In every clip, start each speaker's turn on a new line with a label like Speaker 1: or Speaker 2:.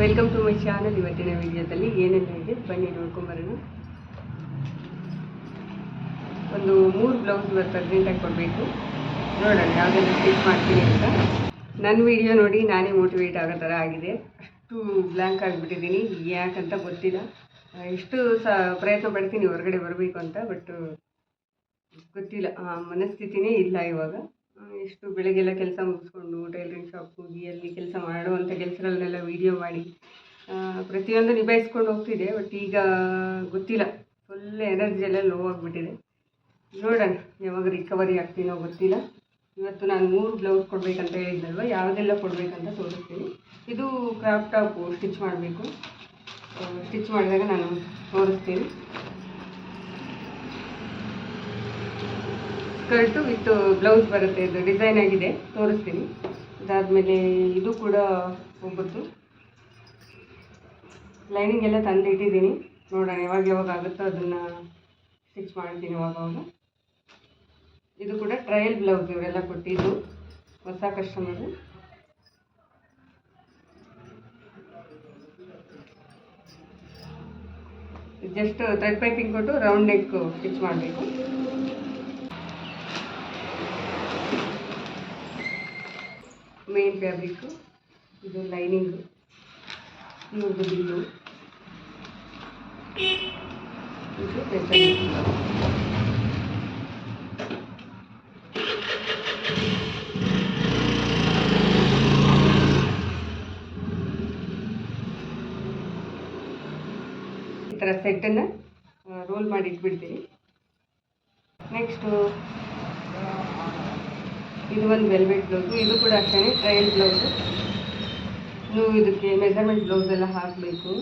Speaker 1: Welcome to my channel ಇವತ್ತಿನ ವಿಡಿಯೋದಲ್ಲಿ ಏನೆಲ್ಲ ಇದೆ ಬನ್ನಿ ನೋಡ್ಕೊಂಬರೋಣ. ಒಂದು ಮೂರು ಬ್ಲೌಸ್ ಇವತ್ತು ಅರ್ಜೆಂಟಾಗಿ ಕೊಡಬೇಕು. ನೋಡೋಣ ಯಾವುದೆಲ್ಲ ಸ್ಟಿಚ್ ಮಾಡ್ತೀನಿ ಅಂತ. ನನ್ನ ವಿಡಿಯೋ ನೋಡಿ ನಾನೇ ಮೋಟಿವೇಟ್ ಆಗೋ ಥರ ಆಗಿದೆ. ಅಷ್ಟು ಬ್ಲ್ಯಾಂಕ್ ಆಗಿಬಿಟ್ಟಿದ್ದೀನಿ. ಯಾಕಂತ ಗೊತ್ತಿಲ್ಲ. ಎಷ್ಟು ಸಹ ಪ್ರಯತ್ನ ಪಡ್ತೀನಿ ಹೊರಗಡೆ ಬರಬೇಕು ಅಂತ ಬಟ್ ಗೊತ್ತಿಲ್ಲ. ಮನಸ್ಥಿತಿನೇ ಇಲ್ಲ ಇವಾಗ. ಆ, ಎಷ್ಟು ಬೆಳಗ್ಗೆಲ್ಲ ಕೆಲಸ ಮುಗಿಸ್ಕೊಂಡು ಟೈಲರಿಂಗ್ ಶಾಪ್ ಹೋಗಿ ಅಲ್ಲಿ ಕೆಲಸ ಮಾಡುವಂಥ ಕೆಲಸಗಳನ್ನೆಲ್ಲ ವೀಡಿಯೋ ಮಾಡಿ ಪ್ರತಿಯೊಂದು ನಿಭಾಯಿಸ್ಕೊಂಡು ಹೋಗ್ತಿದೆ ಬಟ್ ಈಗ ಗೊತ್ತಿಲ್ಲ. ಫುಲ್ ಎನರ್ಜಿ ಎಲ್ಲ ಲೋ ಆಗಿಬಿಟ್ಟಿದೆ. ನೋಡೋಣ ಯಾವಾಗ ರಿಕವರಿ ಆಗ್ತೀನೋ ಗೊತ್ತಿಲ್ಲ. ಇವತ್ತು ನಾನು ಮೂರು ಬ್ಲೌಸ್ ಕೊಡಬೇಕಂತ ಹೇಳಿದ್ನಲ್ವ? ಯಾವುದೆಲ್ಲ ಕೊಡಬೇಕಂತ ತೋರಿಸ್ತೀನಿ. ಇದು ಕ್ರಾಫ್ಟ್ ಟಾಪು ಸ್ಟಿಚ್ ಮಾಡಬೇಕು. ಸ್ಟಿಚ್ ಮಾಡಿದಾಗ ನಾನು ತೋರಿಸ್ತೀನಿ. ಸ್ಕರ್ಟು ವಿತ್ ಬ್ಲೌಸ್ ಬರುತ್ತೆ, ಇದು ಡಿಸೈನ್ ಆಗಿದೆ, ತೋರಿಸ್ತೀನಿ. ಅದಾದಮೇಲೆ ಇದು ಕೂಡ ಒಬ್ಬತ್ತು ಲೈನಿಂಗ್ ಎಲ್ಲ ತಂದು ಇಟ್ಟಿದ್ದೀನಿ ನೋಡೋಣ ಯಾವಾಗ ಯಾವಾಗ ಆಗುತ್ತೋ ಅದನ್ನು ಸ್ಟಿಚ್ ಮಾಡ್ತೀನಿ ಅವಾಗ ಇದು ಕೂಡ ಟ್ರಯಲ್ ಬ್ಲೌಸ್ ಇವರೆಲ್ಲ ಕೊಟ್ಟಿದ್ದು, ಹೊಸ ಕಸ್ಟಮರು ಜಸ್ಟ್ ಥ್ರೆಡ್ ಪೈಪಿಂಗ್ ಕೊಟ್ಟು ರೌಂಡ್ ನೆಕ್ ಸ್ಟಿಚ್ ಮಾಡಬೇಕು. ಮೇನ್ ಫ್ಯಾಬ್ರಿಕ್ಕು ಇದು ಲೈನಿಂಗು ಇವ್ರದ್ದು ಈ ಥರ ಸೆಟ್ಟನ್ನು ರೋಲ್ ಮಾಡಿ ಇಟ್ಬಿಡ್ತೀನಿ. ನೆಕ್ಸ್ಟು ಇದು ಒಂದು ವೆಲ್ವೆಟ್ ಬ್ಲೌಸು ಇದು ಕೂಡ ಅಷ್ಟೇ ಟ್ರಯಲ್ ಬ್ಲೌಸು ನೀವು ಇದಕ್ಕೆ ಮೆಜರ್ಮೆಂಟ್ ಬ್ಲೌಸ್ ಎಲ್ಲ ಹಾಕಬೇಕು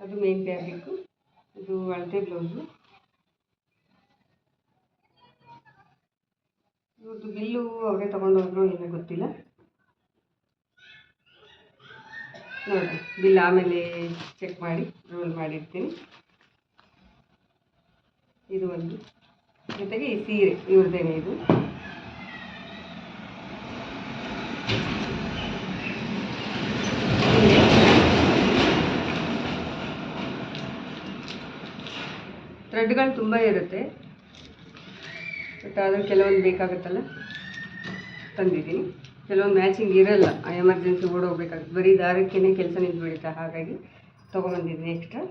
Speaker 1: ಅದು ಮೇನ್ ಫ್ಯಾಬ್ರಿಕ್ಕು ಇದು ಅಳತೆ ಬ್ಲೌಸು ಇವ್ರದ್ದು ಬಿಲ್ಲು ಅವರೇ ತೊಗೊಂಡೋದ್ರು ಏನೋ ಗೊತ್ತಿಲ್ಲ. ನೋಡಿ ಬಿಲ್ ಆಮೇಲೆ ಚೆಕ್ ಮಾಡಿ ರೋಲ್ ಮಾಡಿರ್ತೀನಿ. ಇದು ಒಂದು. ಜೊತೆಗೆ ಈ ಸೀರೆ ಇವ್ರದ್ದೇನೆ ಇದು. ಥ್ರೆಡ್ಗಳು ತುಂಬ ಇರುತ್ತೆ. ಬಟ್ ಆದರೂ ಕೆಲವೊಂದು ಬೇಕಾಗುತ್ತಲ್ಲ? ತಂದಿದ್ದೀನಿ. ಕೆಲವೊಂದು ಮ್ಯಾಚಿಂಗ್ ಇರಲ್ಲ. ಎಮರ್ಜೆನ್ಸಿ ಓಡೋಗ್ಬೇಕಾಗುತ್ತೆ ಬರೀ ದಾರಕ್ಕೇ ಕೆಲಸ ನಿಂತ್ಬಿಡುತ್ತೆ. ಹಾಗಾಗಿ ತೊಗೊಂಬಂದಿದ್ದೀನಿ ಎಕ್ಸ್ಟ್ರಾ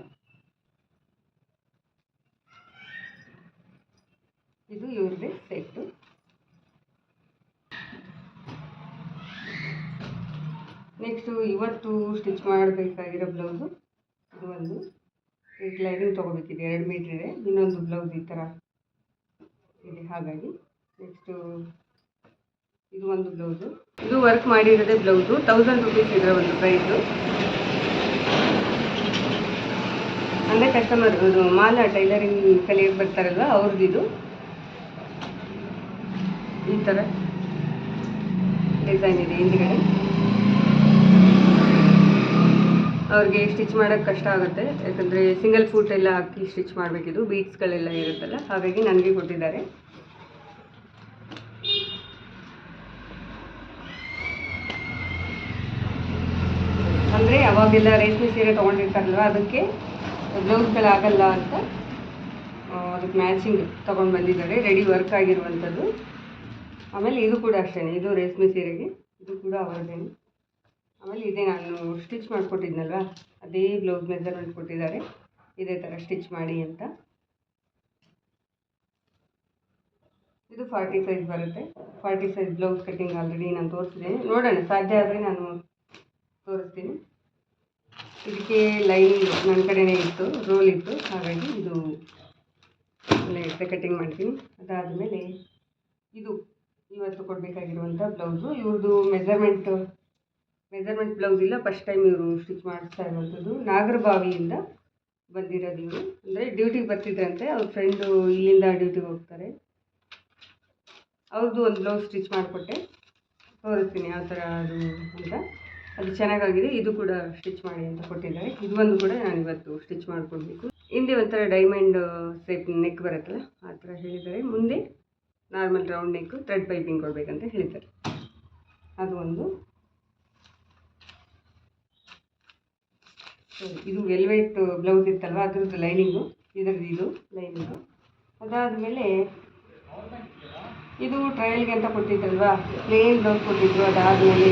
Speaker 1: ಇದು ಇವ್ರದ್ದೇ ಸೆಟ್ಟು ನೆಕ್ಸ್ಟು ಇವತ್ತು ಸ್ಟಿಚ್ ಮಾಡಬೇಕಾಗಿರೋ ಬ್ಲೌಸು ಇದು ಒಂದು. ಲೈನಿಂಗ್ ತೊಗೋಬೇಕಿದೆ ಎರಡು ಮೀಟ್ರ್ ಇದೆ. ಇನ್ನೊಂದು ಬ್ಲೌಸ್ ಈ ಥರ ಇದೆ ಹಾಗಾಗಿ ನೆಕ್ಸ್ಟು ಇದು ಒಂದು ಬ್ಲೌಸು ಇದು ವರ್ಕ್ ಮಾಡಿರೋದೇ ಬ್ಲೌಸು ತೌಸಂಡ್ ರುಪೀಸ್ ಇದರ ಒಂದು ಪ್ರೈಸು ಅಂದರೆ ಕಸ್ಟಮರ್ ಇದು ಮಾಲ ಟೈಲರಿಂಗ್ ಕಲಿಯೋಕ್ಕೆ ಬರ್ತಾರಲ್ವ ಇದು. ಈ ಥರ ಡಿಸೈನ್ ಇದೆ ಹಿಂದ್ಗಡೆ. ಅವ್ರಿಗೆ ಸ್ಟಿಚ್ ಮಾಡೋಕ್ಕೆ ಕಷ್ಟ ಆಗುತ್ತೆ. ಯಾಕಂದರೆ ಸಿಂಗಲ್ ಫೂಟ್ ಎಲ್ಲ ಹಾಕಿ ಸ್ಟಿಚ್ ಮಾಡಬೇಕಿದು. ಬೀಟ್ಸ್ಗಳೆಲ್ಲ ಇರುತ್ತಲ್ಲ, ಹಾಗಾಗಿ ನನಗೆ ಕೊಟ್ಟಿದ್ದಾರೆ. ಅಂದರೆ ಅವಾಗೆಲ್ಲ ರೇಷ್ಮೆ ಸೀರೆ ತೊಗೊಂಡಿರ್ತಾರಲ್ವ, ಅದಕ್ಕೆ ಬ್ಲೌಸ್ಗಳಾಗಲ್ಲ ಅಂತ ಅದಕ್ಕೆ ಮ್ಯಾಚಿಂಗ್ ತೊಗೊಂಡು ಬಂದಿದ್ದಾರೆ. ರೆಡಿ ವರ್ಕ್ ಆಗಿರುವಂಥದ್ದು ಆಮೇಲೆ ಇದು ಕೂಡ ಅಷ್ಟೇ ಇದು ರೇಷ್ಮೆ ಸೀರೆಗೆ, ಇದು ಕೂಡ ಅವರದೇನೆ. ಆಮೇಲೆ ಇದೇ ನಾನು ಸ್ಟಿಚ್ ಮಾಡಿಕೊಟ್ಟಿದ್ನಲ್ವ? ಅದೇ ಬ್ಲೌಸ್ ಮೆಜರ್ಮೆಂಟ್ ಕೊಟ್ಟಿದ್ದಾರೆ. ಇದೇ ಥರ ಸ್ಟಿಚ್ ಮಾಡಿ ಅಂತ. ಇದು ಫಾರ್ಟಿ ಸೈಜ್ ಬರುತ್ತೆ. Forty size blouse cutting already ನಾನು ತೋರಿಸಿದ್ದೀನಿ ನೋಡೋಣ, ಸಾಧ್ಯ ಆದರೆ ನಾನು ತೋರಿಸ್ತೀನಿ. ಇದಕ್ಕೆ ಲೈನಿಂಗ್ ನನ್ನ ಕಡೆನೇ ಇತ್ತು, ರೋಲ್ ಇತ್ತು. ಹಾಗಾಗಿ ಇದು ಎಷ್ಟೇ ಕಟ್ಟಿಂಗ್ ಮಾಡ್ತೀನಿ. ಅದಾದಮೇಲೆ ಇದು ಇವತ್ತು ಕೊಡಬೇಕಾಗಿರುವಂಥ ಬ್ಲೌಸು. ಇವ್ರದ್ದು ಮೆಜರ್ಮೆಂಟ್ ಮೆಜರ್ಮೆಂಟ್ ಬ್ಲೌಸ್ ಇಲ್ಲ ಫಸ್ಟ್ ಟೈಮ್ ಇವರು ಸ್ಟಿಚ್ ಮಾಡಿಸ್ತಾ ಇರುವಂಥದ್ದು. ನಾಗರಬಾವಿಯಿಂದ ಬಂದಿರೋದು ಇವರು. ಅಂದರೆ ಡ್ಯೂಟಿಗೆ ಬರ್ತಿದ್ರಂತೆ, ಅವ್ರ ಫ್ರೆಂಡು ಇಲ್ಲಿಂದ ಡ್ಯೂಟಿಗೆ ಹೋಗ್ತಾರೆ. ಅವ್ರದ್ದು ಒಂದು ಬ್ಲೌಸ್ ಸ್ಟಿಚ್ ಮಾಡಿಕೊಟ್ಟೆ. ತೋರಿಸ್ತೀನಿ ಯಾವ ಥರ ಅದು ಅಂತ. ಅದು ಚೆನ್ನಾಗಾಗಿದೆ, ಇದು ಕೂಡ ಸ್ಟಿಚ್ ಮಾಡಿ ಅಂತ ಕೊಟ್ಟಿದ್ದಾರೆ. ಇದು ಒಂದು ಕೂಡ ನಾನು ಇವತ್ತು ಸ್ಟಿಚ್ ಮಾಡಿಕೊಡ್ಬೇಕು. ಹಿಂದೆ ಒಂಥರ ಡೈಮಂಡ್ ಸೇಪ್ ನೆಕ್ ಬರುತ್ತಲ್ಲ, ಆ ಥರ ಹೇಳಿದ್ದಾರೆ. ಮುಂದೆ normal round neck thread piping ಕೊಡಬೇಕಂತ ಹೇಳಿದ್ದಾರೆ. ಅದು ಒಂದು. ಇದು ವೆಲ್ವೆಟ್ ಬ್ಲೌಸ್ ಇತ್ತಲ್ವ? ಅದ್ರದ್ದು ಲೈನಿಂಗು, ಇದರದ್ದು ಇದು ಲೈನಿಂಗು. ಅದಾದಮೇಲೆ ಇದು ಟ್ರಯಲ್ಗೆ ಅಂತ ಕೊಟ್ಟಿದ್ದಲ್ವ ಪ್ಲೇನ್ ಬ್ಲೌಸ್ ಕೊಟ್ಟಿದ್ರು, ಅದಾದಮೇಲೆ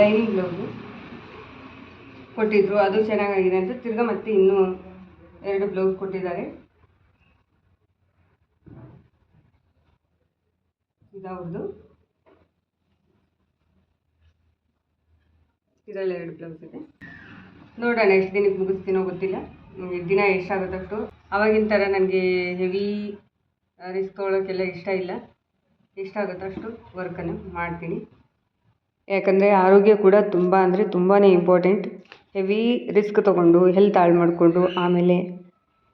Speaker 1: ಲೈನಿಂಗ್ ಬ್ಲೌಸು ಕೊಟ್ಟಿದ್ರು. ಅದು ಚೆನ್ನಾಗಾಗಿದೆ ಅಂತ ತಿರ್ಗಾ ಮತ್ತೆ ಇನ್ನೂ ಎರಡು ಬ್ಲೌಸ್ ಕೊಟ್ಟಿದ್ದಾರೆ. ಇದವ್ರದ್ದು. ಇದರಲ್ಲಿ ಎರಡು ಬ್ಲೌಸ್ ಇದೆ. ನೋಡೋಣ, ಎಷ್ಟು ದಿನಕ್ಕೆ ಮುಗಿಸ್ತೀನೋ ಗೊತ್ತಿಲ್ಲ. ದಿನ ಎಷ್ಟಾಗುತ್ತಷ್ಟು ಅವಾಗಿನ ಥರ ನನಗೆ ಹೆವಿ ರಿಸ್ಕ್ ತೊಗೊಳೋಕ್ಕೆಲ್ಲ ಇಷ್ಟ ಇಲ್ಲ. ಎಷ್ಟಾಗುತ್ತೋ ಅಷ್ಟು ವರ್ಕನ್ನು ಮಾಡ್ತೀನಿ. ಯಾಕಂದರೆ ಆರೋಗ್ಯ ಕೂಡ ತುಂಬ ಅಂದರೆ ತುಂಬಾ ಇಂಪಾರ್ಟೆಂಟ್ ಹೆವಿ ರಿಸ್ಕ್ ತೊಗೊಂಡು ಹೆಲ್ತ್ ಹಾಳು ಮಾಡಿಕೊಂಡು, ಆಮೇಲೆ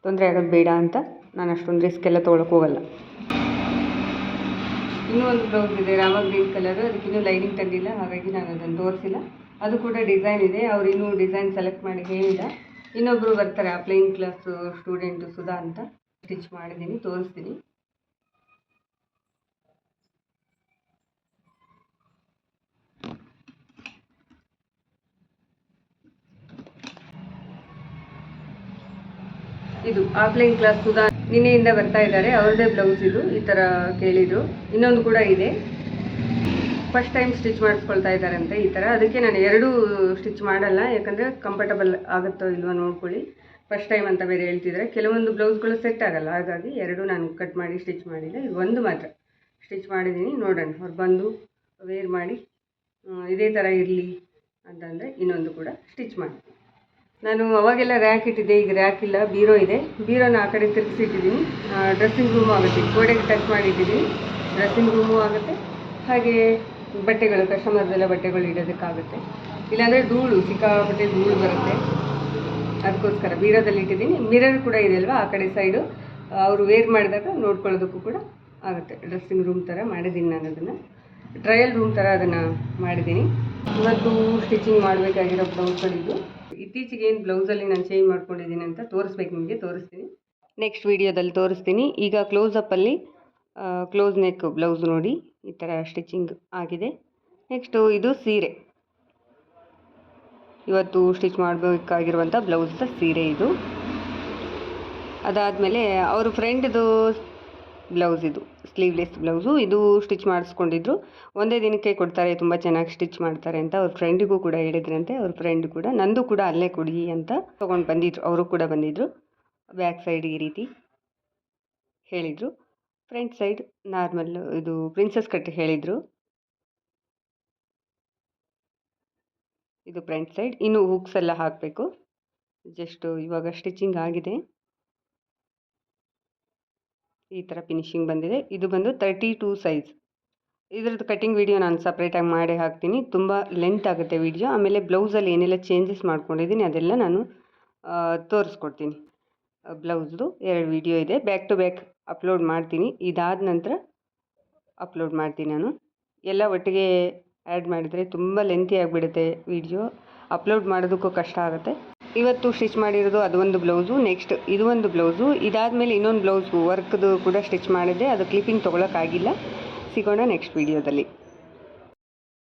Speaker 1: ತೊಂದರೆ ಆಗೋದು ಬೇಡ ಅಂತ ನಾನು ಅಷ್ಟೊಂದು ರಿಸ್ಕ್ ಎಲ್ಲ ತೊಗೊಳಕ್ಕೆ ಹೋಗಲ್ಲ. ಇನ್ನೂ ಒಂದು ಬ್ಲೌಸ್ ಇದೆ ರಾಮ ಗ್ರೀನ್ ಕಲರು ಅದಕ್ಕಿನ್ನೂ ಲೈನಿಂಗ್ ತಂದಿಲ್ಲ, ಹಾಗಾಗಿ ನಾನು ಅದನ್ನು ತೋರಿಸಿಲ್ಲ. ಅದು ಕೂಡ ಡಿಸೈನ್ ಇದೆ. ಅವ್ರು ಇನ್ನೂ ಡಿಸೈನ್ ಸೆಲೆಕ್ಟ್ ಮಾಡಿ ಹೇಳಿಲ್ಲ. ಇನ್ನೊಬ್ಬರು ಬರ್ತಾರೆ, ಆ ಪ್ಲೇನ್ ಕ್ಲಾಸ್ ಸ್ಟೂಡೆಂಟು ಸುಧಾ ಅಂತ. ಸ್ಟಿಚ್ ಮಾಡಿದ್ದೀನಿ, ತೋರಿಸ್ತೀನಿ. ಇದು ಆಫ್ಲೈನ್ ಕ್ಲಾಸ್ ಸುಧಾ ನಿನ್ನೆಯಿಂದ ಬರ್ತಾ ಇದ್ದಾರೆ. ಅವ್ರದ್ದೇ ಬ್ಲೌಸ್ ಇದು, ಈ ಥರ ಕೇಳಿದ್ರು. ಇನ್ನೊಂದು ಕೂಡ ಇದೆ. ಫಸ್ಟ್ ಟೈಮ್ ಸ್ಟಿಚ್ ಮಾಡಿಸ್ಕೊಳ್ತಾ ಇದ್ದಾರಂತೆ ಈ ಥರ ಅದಕ್ಕೆ ನಾನು ಎರಡೂ ಸ್ಟಿಚ್ ಮಾಡಲ್ಲ, ಯಾಕಂದರೆ ಕಂಫರ್ಟಬಲ್ ಆಗುತ್ತೋ ಇಲ್ವೋ ನೋಡ್ಕೊಳ್ಳಿ. ಫಸ್ಟ್ ಟೈಮ್ ಅಂತ ಬೇರೆ ಹೇಳ್ತಿದ್ರೆ. ಕೆಲವೊಂದು ಬ್ಲೌಸ್ಗಳು ಸೆಟ್ ಆಗಲ್ಲ, ಹಾಗಾಗಿ ಎರಡು ನಾನು ಕಟ್ ಮಾಡಿ ಸ್ಟಿಚ್ ಮಾಡಿಲ್ಲ. ಇದು ಒಂದು ಮಾತ್ರ. ಸ್ಟಿಚ್ ಮಾಡಿದ್ದೀನಿ ನೋಡೋಣ. ಅವ್ರು ಬಂದು ವೇರ್ ಮಾಡಿ ಇದೇ ಥರ ಇರಲಿ ಅಂತಂದರೆ ಇನ್ನೊಂದು ಕೂಡ ಸ್ಟಿಚ್ ಮಾಡಿ ನಾನು ಅವಾಗೆಲ್ಲ ರ್ಯಾಕ್ ಇಟ್ಟಿದ್ದೆ, ಈಗ ರ್ಯಾಕ್ ಇಲ್ಲ. ಬೀರೋ ಇದೆ. ಬೀರೋನ ಆ ಕಡೆ ತಿರುಗಿಸಿಟ್ಟಿದ್ದೀನಿ ಡ್ರೆಸ್ಸಿಂಗ್ ರೂಮು ಆಗುತ್ತೆ. ಗೋಡೆಗೆ ಟಚ್ ಮಾಡಿಟ್ಟಿದ್ದೀನಿ ಡ್ರೆಸ್ಸಿಂಗ್ ರೂಮು ಆಗುತ್ತೆ. ಹಾಗೆ ಬಟ್ಟೆಗಳು ಕಸ್ಟಮರ್ದೆಲ್ಲ ಬಟ್ಟೆಗಳು ಇಡೋದಕ್ಕಾಗುತ್ತೆ. ಇಲ್ಲಾಂದರೆ ಧೂಳು, ಸಿಕ್ಕಾಪಟ್ಟೆ ಧೂಳು ಬರುತ್ತೆ. ಅದಕ್ಕೋಸ್ಕರ ಬೀರೋದಲ್ಲಿ ಇಟ್ಟಿದ್ದೀನಿ. ಮಿರರ್ ಕೂಡ ಇದೆ ಅಲ್ವಾ, ಆ ಕಡೆ ಸೈಡು ಅವರು ವೇರ್ ಮಾಡಿದಾಗ ನೋಡ್ಕೊಳ್ಳೋದಕ್ಕೂ ಕೂಡ ಆಗುತ್ತೆ. ಡ್ರೆಸ್ಸಿಂಗ್ ರೂಮ್ ಥರ ಮಾಡಿದ್ದೀನಿ ನಾನು ಅದನ್ನು. ಟ್ರಯಲ್ ರೂಮ್ ಥರ ಅದನ್ನು ಮಾಡಿದ್ದೀನಿ. ಇವತ್ತು ಸ್ಟಿಚಿಂಗ್ ಮಾಡಬೇಕಾಗಿರೋ ಬ್ಲೌಸ್ಗಳಿದ್ದು ಇತ್ತೀಚೆಗೆ ಏನು ಬ್ಲೌಸಲ್ಲಿ ನಾನು ಚೇಂಜ್ ಮಾಡ್ಕೊಂಡಿದ್ದೀನಿ ಅಂತ ತೋರಿಸ್ಬೇಕು ನಿಮಗೆ, ತೋರಿಸ್ತೀನಿ. ನೆಕ್ಸ್ಟ್ ವೀಡಿಯೋದಲ್ಲಿ ತೋರಿಸ್ತೀನಿ. ಈಗ ಕ್ಲೋಸಪ್ಪಲ್ಲಿ ಕ್ಲೋಸ್ ನೆಕ್ ಬ್ಲೌಸ್ ನೋಡಿ, ಈ ಥರ ಸ್ಟಿಚಿಂಗ್ ಆಗಿದೆ. ನೆಕ್ಸ್ಟು ಇದು ಸೀರೆ. ಇವತ್ತು ಸ್ಟಿಚ್ ಮಾಡಬೇಕಾಗಿರುವಂಥ ಬ್ಲೌಸ್ದ ಸೀರೆ ಇದು. ಅದಾದಮೇಲೆ ಅವ್ರ ಫ್ರೆಂಡ್ದು ಬ್ಲೌಸ್ ಇದು ಸ್ಲೀವ್ಲೆಸ್ ಬ್ಲೌಸು ಇದು ಸ್ಟಿಚ್ ಮಾಡಿಸ್ಕೊಂಡಿದ್ರು. ಒಂದೇ ದಿನಕ್ಕೆ ಕೊಡ್ತಾರೆ, ತುಂಬ ಚೆನ್ನಾಗಿ ಸ್ಟಿಚ್ ಮಾಡ್ತಾರೆ ಅಂತ ಅವ್ರ ಫ್ರೆಂಡಿಗೂ ಕೂಡ ಹೇಳಿದ್ರಂತೆ. ಅವ್ರ ಫ್ರೆಂಡ್ ಕೂಡ, ನಂದು ಕೂಡ ಅಲ್ಲೇ ಕೊಡಿ ಅಂತ ತೊಗೊಂಡು ಬಂದಿದ್ರು, ಅವರು ಕೂಡ ಬಂದಿದ್ದರು ಬ್ಯಾಕ್ ಸೈಡ್ ಈ ರೀತಿ ಹೇಳಿದರು. ಫ್ರಂಟ್ ಸೈಡ್ ನಾರ್ಮಲ್ ಇದು ಪ್ರಿನ್ಸಸ್ ಕಟ್ ಹೇಳಿದರು. ಇದು ಫ್ರಂಟ್ ಸೈಡ್. ಇನ್ನು ಹುಕ್ಸ್ ಎಲ್ಲ ಹಾಕಬೇಕು. ಜಸ್ಟು ಇವಾಗ ಸ್ಟಿಚಿಂಗ್ ಆಗಿದೆ. ಈ ಥರ ಫಿನಿಶಿಂಗ್ ಬಂದಿದೆ. ಇದು ಬಂದು ತರ್ಟಿ ಟೂ ಸೈಜ್ ಇದ್ರದ್ದು ಕಟಿಂಗ್ ವಿಡಿಯೋ ನಾನು ಸಪ್ರೇಟಾಗಿ ಮಾಡಿ ಹಾಕ್ತೀನಿ. ತುಂಬ ಲೆಂತ್ ಆಗುತ್ತೆ ವಿಡಿಯೋ ಆಮೇಲೆ ಬ್ಲೌಸಲ್ಲಿ ಏನೆಲ್ಲ ಚೇಂಜಸ್ ಮಾಡ್ಕೊಂಡಿದ್ದೀನಿ ಅದೆಲ್ಲ ನಾನು ತೋರಿಸ್ಕೊಡ್ತೀನಿ. ಬ್ಲೌಸ್ದು ಎರಡು ವಿಡಿಯೋ ಇದೆ. ಬ್ಯಾಕ್ ಟು ಬ್ಯಾಕ್ ಅಪ್ಲೋಡ್ ಮಾಡ್ತೀನಿ. ಇದಾದ ನಂತರ ಅಪ್ಲೋಡ್ ಮಾಡ್ತೀನಿ ನಾನು. ಎಲ್ಲ ಒಟ್ಟಿಗೆ ಆ್ಯಡ್ ಮಾಡಿದರೆ ತುಂಬ ಲೆಂತಿ ಆಗಿಬಿಡುತ್ತೆ ವಿಡಿಯೋ ಅಪ್ಲೋಡ್ ಮಾಡೋದಕ್ಕೂ ಕಷ್ಟ ಆಗುತ್ತೆ. ಇವತ್ತು ಸ್ಟಿಚ್ ಮಾಡಿರೋದು ಅದು ಒಂದು ಬ್ಲೌಸು ನೆಕ್ಸ್ಟ್ ಇದು ಒಂದು ಬ್ಲೌಸು ಇದಾದಮೇಲೆ ಇನ್ನೊಂದು ಬ್ಲೌಸು ವರ್ಕ್ದು ಕೂಡ ಸ್ಟಿಚ್ ಮಾಡಿದ್ದೆ. ಅದು ಕ್ಲಿಪ್ಪಿಂಗ್ ತೊಗೊಳಕ್ಕಾಗಿಲ್ಲ. ಸಿಗೋಣ ನೆಕ್ಸ್ಟ್ ವೀಡಿಯೋದಲ್ಲಿ